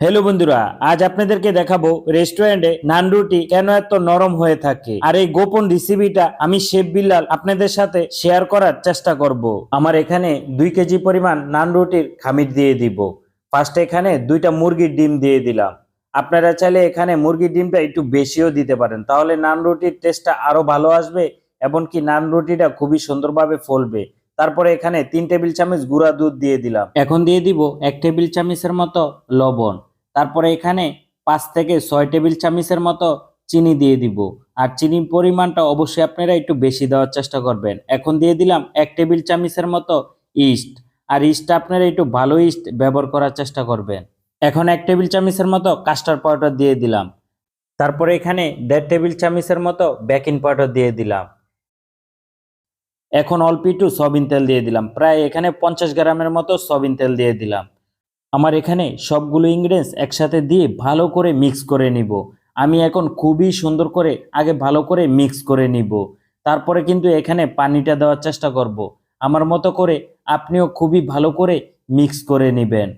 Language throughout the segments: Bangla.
হ্যালো বন্ধুরা, আজ আপনাদেরকে দেখাবো রেস্টুরেন্টে নান রুটি কেন এত নরম হয়ে থাকে? আর এই গোপন রেসিপিটা আমি শেফ বিল্লাল আপনাদের সাথে শেয়ার করার চেষ্টা করব। আমার এখানে দুই কেজি পরিমাণ নান রুটির খামির দিয়ে দিব। ফার্স্ট এখানে দুইটা মুরগির ডিম দিয়ে দিলাম। আপনারা চাইলে এখানে মুরগির ডিমটা একটু বেশিও দিতে পারেন। তাহলে নান রুটির টেস্টটা আরও ভালো আসবে, এমনকি নান রুটিটা খুবই সুন্দরভাবে ফলবে। তারপরে এখানে তিন টেবিল চামচ গুঁড়া দুধ দিয়ে দিলাম। এখন দিয়ে দিব এক টেবিল চামচের মতো লবণ। তারপরে এখানে পাঁচ থেকে ছয় টেবিল চামচের মতো চিনি দিয়ে দিব। আর চিনির পরিমাণটা অবশ্যই আপনারা একটু বেশি দেওয়ার চেষ্টা করবেন। এখন দিয়ে দিলাম এক টেবিল চামচের মতো ইস্ট। আর ইস্টটা আপনারা একটু ভালো ইস্ট ব্যবহার করার চেষ্টা করবেন। এখন এক টেবিল চামচের মতো কাস্টার্ড পাউডার দিয়ে দিলাম। তারপরে এখানে দেড় টেবিল চামচের মতো বেকিং পাউডার দিয়ে দিলাম। এখন অল্প একটু সয়াবিন তেল দিয়ে দিলাম। প্রায় এখানে পঞ্চাশ গ্রামের মতো সয়াবিন তেল দিয়ে দিলাম। আমার এখানে সবগুলো ইনগ্রেডিয়েন্টস একসাথে দিয়ে ভালো করে মিক্স করে নিব। আমি এখন খুবই সুন্দর করে আগে ভালো করে মিক্স করে নিব। তারপরে কিন্তু এখানে পানিটা দেওয়ার চেষ্টা করব। আমার মতো করে আপনিও খুবই ভালো করে মিক্স করে নেবেন।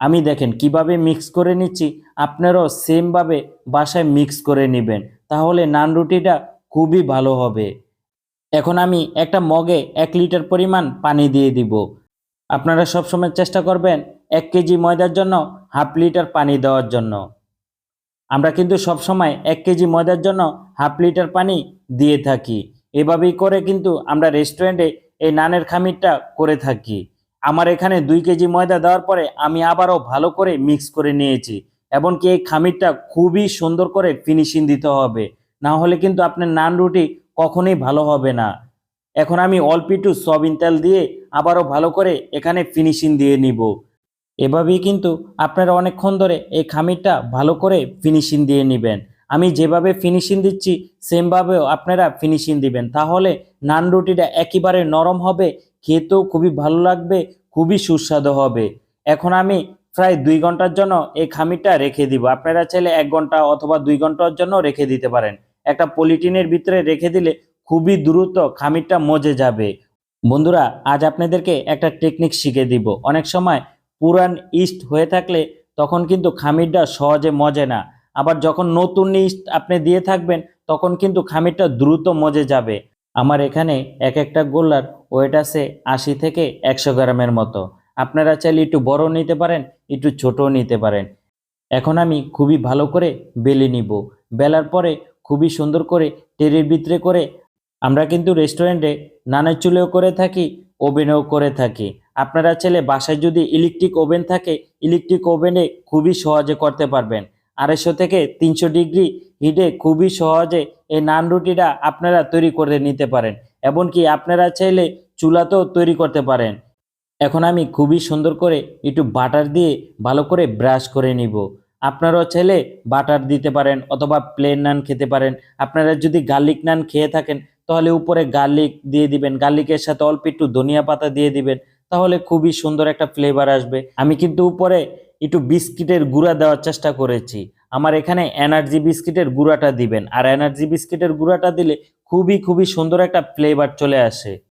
আমি দেখেন কীভাবে মিক্স করে নিচ্ছি, আপনারাও সেমভাবে বাসায় মিক্স করে নেবেন। তাহলে নান রুটিটা খুবই ভালো হবে। এখন আমি একটা মগে এক লিটার পরিমাণ পানি দিয়ে দিব। আপনারা সবসময় চেষ্টা করবেন এক কেজি ময়দার জন্য হাফ লিটার পানি দেওয়ার জন্য। আমরা কিন্তু সবসময় এক কেজি ময়দার জন্য হাফ লিটার পানি দিয়ে থাকি। এভাবেই করে কিন্তু আমরা রেস্টুরেন্টে এই নানের খামিরটা করে থাকি। আমার এখানে দুই কেজি ময়দা দেওয়ার পরে আমি আবারও ভালো করে মিক্স করে নিয়েছি, এমনকি এই খামিরটা খুবই সুন্দর করে ফিনিশিং দিতে হবে। না হলে কিন্তু আপনার নান রুটি কখনোই ভালো হবে না। এখন আমি অল্প একটু সয়াবিন তেল দিয়ে আবারও ভালো করে এখানে ফিনিশিং দিয়ে নিব। এভাবেই কিন্তু আপনারা অনেকক্ষণ ধরে এই খামিরটা ভালো করে ফিনিশিং দিয়ে নেবেন। আমি যেভাবে ফিনিশিং দিচ্ছি, সেমভাবেও আপনারা ফিনিশিং দিবেন। তাহলে নান রুটিটা একেবারে নরম হবে, খেতেও খুবই ভালো লাগবে, খুবই সুস্বাদু হবে। এখন আমি প্রায় দুই ঘণ্টার জন্য এই খামিরটা রেখে দিব। আপনারা চাইলে এক ঘণ্টা অথবা দুই ঘণ্টার জন্য রেখে দিতে পারেন। একটা পলিটিনের ভিতরে রেখে দিলে খুবই দ্রুত খামিরটা মজে যাবে। বন্ধুরা, আজ আপনাদেরকে একটা টেকনিক শিখে দিব। অনেক সময় পুরান ইস্ট হয়ে থাকলে তখন কিন্তু খামিরটা সহজে মজে না। আবার যখন নতুন ইস্ট আপনি দিয়ে থাকবেন, তখন কিন্তু খামিরটা দ্রুত মজে যাবে। আমার এখানে এক একটা গোল্লার ওয়েট আছে আশি থেকে একশো গ্রামের মতো। আপনারা চাইলে একটু বড় নিতে পারেন, একটু ছোটও নিতে পারেন। এখন আমি খুবই ভালো করে বেলে নিব। বেলার পরে খুবই সুন্দর করে টেরির ভিতরে করে আমরা কিন্তু রেস্টুরেন্টে নানা চুলেও করে থাকি, ওভেনেও করে থাকি। আপনারা চাইলে বাসায় যদি ইলেকট্রিক ওভেন থাকে ইলেকট্রিক ওভেনে খুবই সহজে করতে পারবেন। আড়াইশো থেকে তিনশো ডিগ্রি হিটে খুবই সহজে এই নান রুটিটা আপনারা তৈরি করে নিতে পারেন, এমনকি আপনারা চাইলে চুলাতেও তৈরি করতে পারেন। এখন আমি খুবই সুন্দর করে একটু বাটার দিয়ে ভালো করে ব্রাশ করে নিব। আপনারাও চাইলে বাটার দিতে পারেন অথবা প্লেন নান খেতে পারেন। আপনারা যদি গার্লিক নান খেয়ে থাকেন, তাহলে উপরে গার্লিক দিয়ে দিবেন। গার্লিকের সাথে অল্প একটু ধনিয়া পাতা দিয়ে দিবেন। তাহলে খুবই সুন্দর একটা ফ্লেভার আসবে। আমি কিন্তু উপরে একটু বিস্কিটের গুঁড়া দেওয়ার চেষ্টা করেছি। আমার এখানে এনার্জি বিস্কিটের গুঁড়াটা দিবেন। আর এনার্জি বিস্কিটের গুঁড়াটা দিলে খুবই খুবই সুন্দর একটা ফ্লেভার চলে আসে।